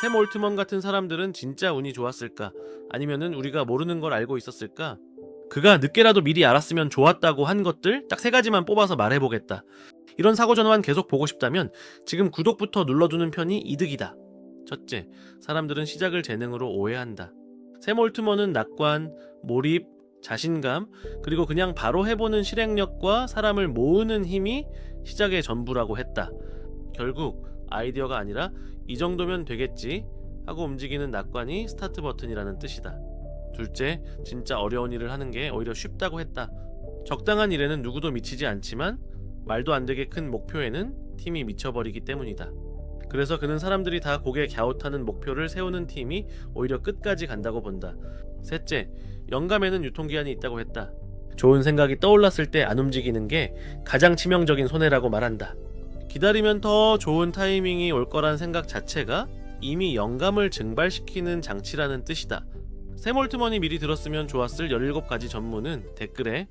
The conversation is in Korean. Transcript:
샘 올트먼 같은 사람들은 진짜 운이 좋았을까? 아니면은 우리가 모르는 걸 알고 있었을까? 그가 늦게라도 미리 알았으면 좋았다고 한 것들 딱 세 가지만 뽑아서 말해보겠다. 이런 사고 전환 계속 보고 싶다면 지금 구독부터 눌러두는 편이 이득이다. 첫째, 사람들은 시작을 재능으로 오해한다. 샘 올트먼은 낙관, 몰입, 자신감, 그리고 그냥 바로 해보는 실행력과 사람을 모으는 힘이 시작의 전부라고 했다. 결국 아이디어가 아니라 이 정도면 되겠지 하고 움직이는 낙관이 스타트 버튼이라는 뜻이다. 둘째, 진짜 어려운 일을 하는 게 오히려 쉽다고 했다. 적당한 일에는 누구도 미치지 않지만 말도 안 되게 큰 목표에는 팀이 미쳐버리기 때문이다. 그래서 그는 사람들이 다 고개 갸웃하는 목표를 세우는 팀이 오히려 끝까지 간다고 본다. 셋째, 영감에는 유통기한이 있다고 했다. 좋은 생각이 떠올랐을 때 안 움직이는 게 가장 치명적인 손해라고 말한다. 기다리면 더 좋은 타이밍이 올 거란 생각 자체가 이미 영감을 증발시키는 장치라는 뜻이다. 샘 올트먼이 미리 들었으면 좋았을 17가지 전문은 댓글에